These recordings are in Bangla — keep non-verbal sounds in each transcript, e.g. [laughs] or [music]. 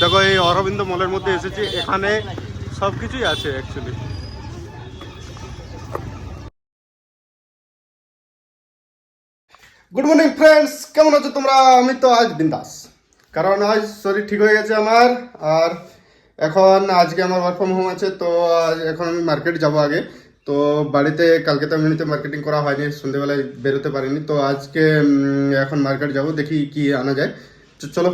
দেখো, এই অরবিন্দ মলের মধ্যে এসেছি। এখানে সব কিছুই আছে অ্যাকচুয়ালি গুড মর্নিং ফ্রেন্ডস কেমন আছো তোমরা? আমি তো আজ বিন্দাস। কারণ আজ শরীর ঠিক হয়ে গেছে আমার, আর এখন আজকে আমার ওয়ার্ক ফ্রম হোম আছে, তো আজ এখন আমি মার্কেট যাব আগে। তো বাড়িতে, কালকে তো এমনিতে মার্কেটিং করা হয়নি সন্ধ্যেবেলায় বেরোতে পারিনি। তো আজকে এখন মার্কেট যাব, দেখি কি আনা যায়। চলো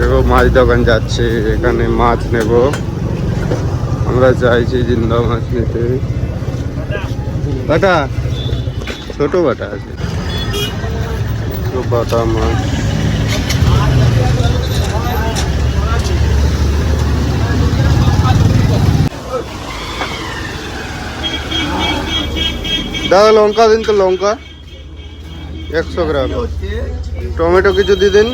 দেখো মাছ দোকান যাচ্ছে, এখানে মাছ নেব। আমরা চাইছি জিন্দা মাছ নিতে। বাটা, ছোট বাটা আছে। বাটা মাছ। দাদা, লঙ্কা দিন তো, লঙ্কা। একশো গ্রাম। টমেটো কিছু দিয়ে দিন।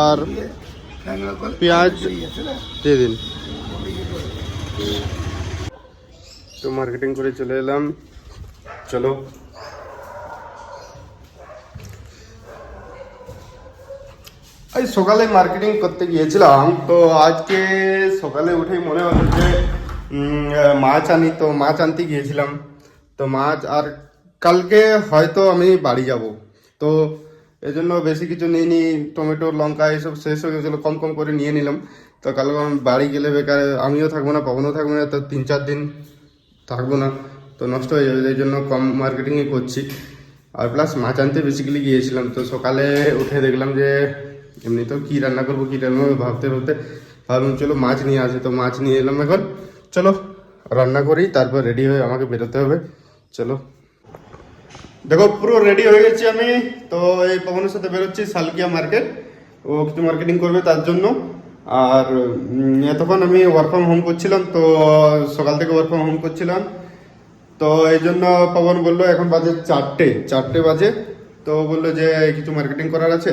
আর পেঁয়াজ দিয়ে দিন তো মার্কেটিং করে চলে এলাম। চলো। আজ সকালে মার্কেটিং করতে গিয়েছিলাম তো আজকে সকালে উঠেই মনে হলো যে উম, আহ, মাছ আনি তো মাছ আনতে গিয়েছিলাম। তো মাছ আর কালকে হয়তো আমি বাড়ি যাব। তো এজন্য বেশি কিছু নিয়ে নি টমেটো, লঙ্কা এসব শেষ হয়ে গেছিল কম কম করে নিয়ে নিলাম। তো আমি বাড়ি গেলে বেকার, আমিও থাকব না পাবনও থাকব না, তো তিন চার দিন থাকব না। তো নষ্ট হয়ে যাবে এই জন্য কম মার্কেটিংই করছি। আর প্লাস মাছ আনতে বেসিক্যালি গিয়েছিলাম, তো সকালে উঠে দেখলাম যে এমনি তো কী রান্না করব, কী রান্না করব ভাবতে ভাবতে ভাবলাম, চলো মাছ নিয়ে আসি। তো মাছ নিয়ে এলাম এখন। চলো রান্না করি, তারপর রেডি হয়ে আমাকে বেরোতে হবে। চলো। দেখো, পুরো রেডি হয়ে গেছি আমি। তো এই পবনের সাথে বেরোচ্ছি, সালকিয়া মার্কেট ও কিছু মার্কেটিং করবে তার জন্য। আর এতক্ষণ আমি ওয়ার্ক ফ্রম হোম করছিলাম, তো সকাল থেকে ওয়ার্ক ফ্রম হোম করছিলাম। তো এই জন্য পবন বলল, এখন বাজে চারটে চারটে বাজে। তো বলল যে, কিছু মার্কেটিং করার আছে।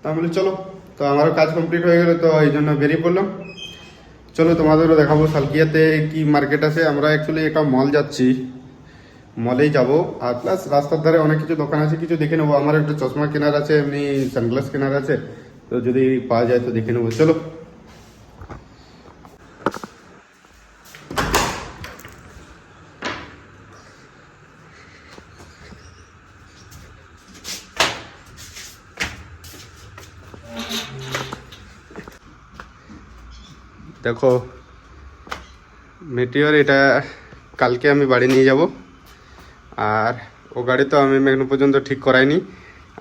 তা আমি বলি, চলো। তো আমারও কাজ কমপ্লিট হয়ে গেলো, তো এই জন্য বেরিয়ে পড়লাম। চলো, তোমাদেরও দেখাবো সালকিয়াতে কি মার্কেট আছে। আমরা অ্যাকচুয়ালি একটা মল যাচ্ছি। মলেই যাব। আর প্লাস রাস্তার ধারে অনেক কিছু দোকান আছে, কিছু দেখে নেব। আমার একটা চশমা কেনার আছে, এমনি সানগ্লাস কেনার আছে। তো যদি পাওয়া যায় তো দেখে নেব। চলো। দেখো মেটিওর এটা কালকে আমি বাড়ি নিয়ে যাব। আর ও গাড়ি তো আমি এখনও পর্যন্ত ঠিক করাইনি।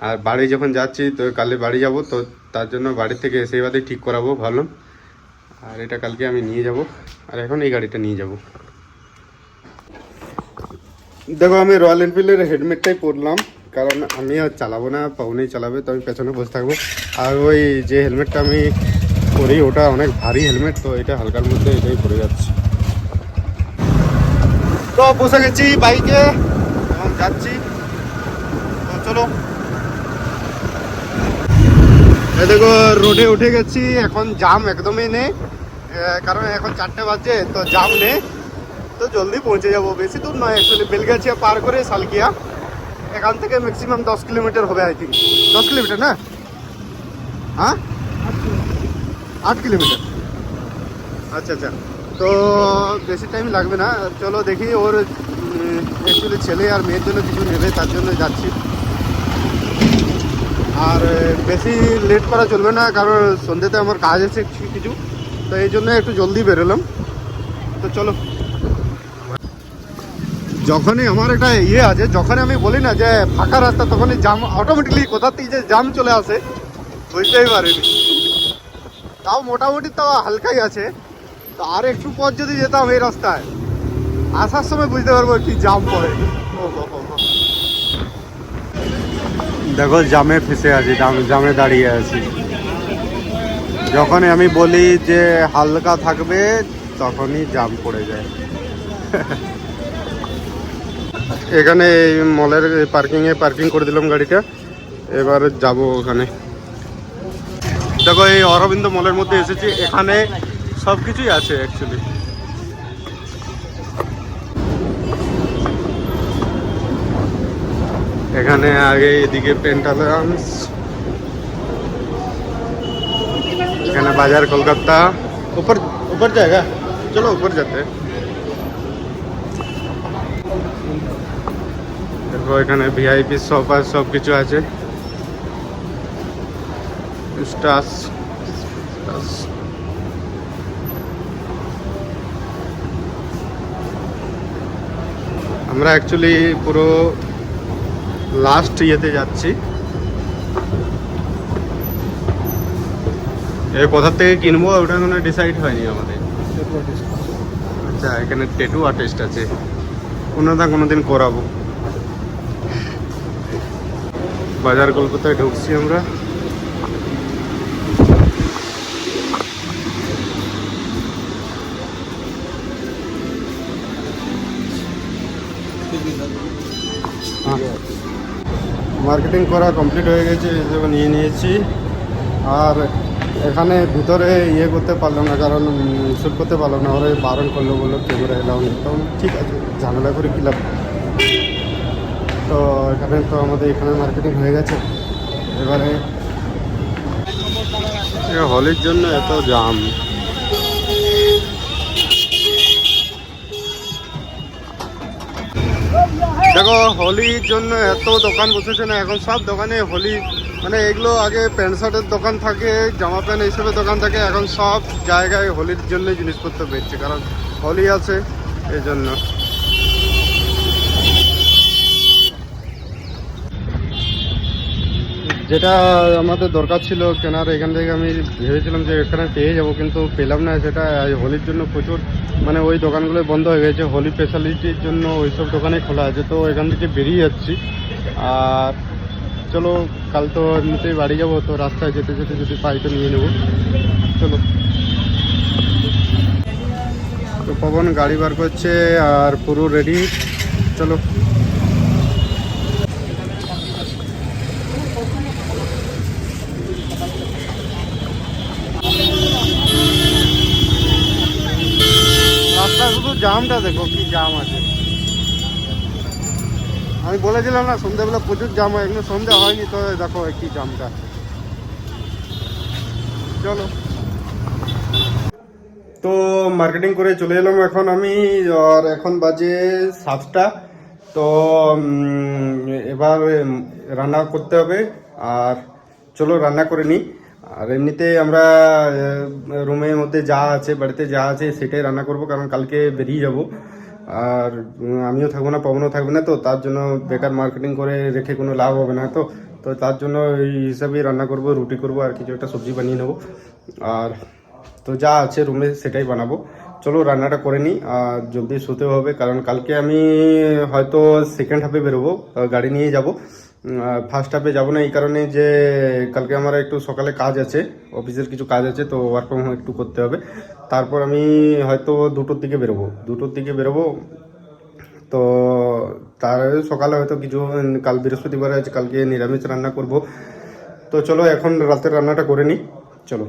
আর বাড়ি যখন যাচ্ছি, তো কালে বাড়ি যাব, তো তার জন্য বাড়ি থেকে এসে বাদেই ঠিক করাবো, ভালো। আর এটা কালকে আমি নিয়ে যাব, আর এখন এই গাড়িটা নিয়ে যাব। দেখো, আমি রয়্যাল এনফিল্ডের হেলমেটটাই পরলাম, কারণ আমি আর চালাবো না পাউনেই চালাবে, তো আমি পেছনে বসে থাকব। আর ওই যে হেলমেটটা আমি পরি, ওটা অনেক ভারী হেলমেট, তো এটা হালকার মধ্যে এটাই পরে যাচ্ছে। তো বসে গেছি বাইকে। যাচ্ছি। তো চলো। দেখো, রোডে উঠে গেছি। এখন জাম একদমই নেই। কারণ এখন চারটে বাজছে তো জাম নেই। তো জলদি পৌঁছে যাব। বেশি দূর নয় অ্যাকচুয়ালি বেলগাছিয়া পার করে সালকিয়া এখান থেকে ম্যাক্সিমাম দশ কিলোমিটার হবে আই থিঙ্ক দশ কিলোমিটার না? হ্যাঁ? আট কিলোমিটার। আচ্ছা আচ্ছা। তো বেশি টাইম লাগবে না। চলো দেখি ওর অ্যাকচুয়ালি ছেলে আর মেয়ের জন্য কিছু নেবে, তার জন্য যাচ্ছি। আর বেশি লেট করা চলবে না, কারণ সন্ধ্যেতে আমার কাজ আছে কিছু তো এই জন্য একটু জলদি বেরোলাম। তো চলো। যখনই আমার একটা ইয়ে আছে, যখনই আমি বলি না যে ফাঁকা রাস্তা, তখনই জাম অটোমেটিকলি কোথা থেকে যে জাম চলে আসে, বুঝতেই পারিনি। তাও মোটামুটি তাও হালকাই আছে। তো আর একটু পর যদি যেতাম এই রাস্তায় আসার সময় বুঝতে পারব কি জাম পড়ে। হো। দেখো জামে ফেসে আছি জাম- দাঁড়িয়ে আছি। যখনই আমি বলি যে হালকা থাকবে তখনই জাম পড়ে যায়। [laughs] এখানে এই মলের পার্কিংয়ে পার্কিং করে দিলাম গাড়িটা। এবার যাব ওখানে। দেখো এই অরবিন্দ মলের মধ্যে এসেছি। এখানে সব কিছুই আছে অ্যাকচুয়ালি এখানে আগে এদিকে পেন্টালান্স এখানে বাজার কলকাতা। উপর উপর জায়গা? চলো উপর যাতে। দেখো এখানে ভিআইপি শপ আর সব কিছু আছে স্টাস আমরা অ্যাকচুয়ালি পুরো লাস্ট ইয়েতে যাচ্ছি। এ কোথা থেকে কিনবো? ওটা কোনো ডিসাইড হয়নি আমাদের। আচ্ছা এখানে টেটু আর্টিস্ট আছে। কোনো না কোনো দিন করাবো। বাজার কলকাতায় ঢুকছি আমরা। মার্কেটিং করা কমপ্লিট হয়ে গেছে এসব নিয়ে নিয়েছি। আর এখানে ভিতরে ইয়ে করতে পারলাম না, কারণ শ্যুট করতে পারলাম না, ওরা বারণ করল বলল ক্যামেরা এলাও নেই। তো ঠিক আছে, ঝামেলা করে কিলাম তো এখানে তো আমাদের এখানে মার্কেটিং হয়ে গেছে। এবারে হোলির জন্য এত জাম দেখো, হোলির জন্য এত দোকান বসেছে না, এখন সব দোকানে হোলি। মানে এগুলো আগে প্যান্ট শার্টের দোকান থাকে, জামা প্যান্ট এইসবের দোকান থাকে, এখন সব জায়গায় হোলির জন্য জিনিসপত্র বেচছে, কারণ হোলি আছে এই জন্য যেটা আমাদের দরকার ছিল কেনার, এখান থেকে আমি ভেবেছিলাম যে এখানে পেয়ে যাব, কিন্তু পেলাম না। সেটা হোলির জন্য প্রচুর মানে ওই দোকানগুলো বন্ধ হয়ে গেছে। হোলি স্পেশালিটির জন্য ওইসব দোকানে খোলা আছে। তো এখান থেকে বেরিয়ে যাচ্ছি। আর চলো, কাল তো এমনিতেই বাড়ি যাব, তো রাস্তায় যেতে যেতে যদি পাই তো নিয়ে নেব। চলো। তো পবন গাড়ি বার করছে আর পুরো রেডি চলো। জামটা দেখো, কি জাম আছে। আমি বলেছিলাম না, সন্ধ্যাবেলা প্রচুর জাম হয়, এখনও সন্ধ্যা হয়নি, তো দেখো কি জামটা। চলো। তো মার্কেটিং করে চলে এলাম এখন আমি, আর এখন বাজে সাতটা। তো এবার রান্না করতে হবে, আর চলো রান্না করে নিই। আর এমনিতে আমরা রুমের মধ্যে যা আছে, বাড়িতে যা আছে, সেটাই রান্না করব, কারণ কালকে বেরিয়ে যাব। আর আমিও থাকব না, পবনও থাকবে না, তো তার জন্য বেকার মার্কেটিং করে রেখে কোনো লাভ হবে না, তো তো তার জন্য এই হিসাবেই রান্না করব, রুটি করব, আর কিছু একটা সবজি বানিয়ে নেব। আর, তো যা আছে রুমে সেটাই বানাবো। চলো রান্নাটা করে নিই, আর জলদি শুতে হবে, কারণ কালকে আমি হয়তো সেকেন্ড হাফে বেরোবো গাড়ি নিয়ে যাব। ফার্স্ট হাফে যাব না, এই কারণে যে কালকে আমার একটু সকালে কাজ আছে, অফিসের কিছু কাজ আছে, তো ওয়ার্ক ফ্রম হোম একটু করতে হবে। তারপর আমি হয়তো দুটোর দিকে বেরোবো, দুটোর দিকে বেরোবো, তো তার সকালে হয়তো কিছু কাল বৃহস্পতিবার আছে, কালকে নিরামিষ রান্না করব। তো চলো, এখন রাতের রান্নাটা করে নিই, চলো।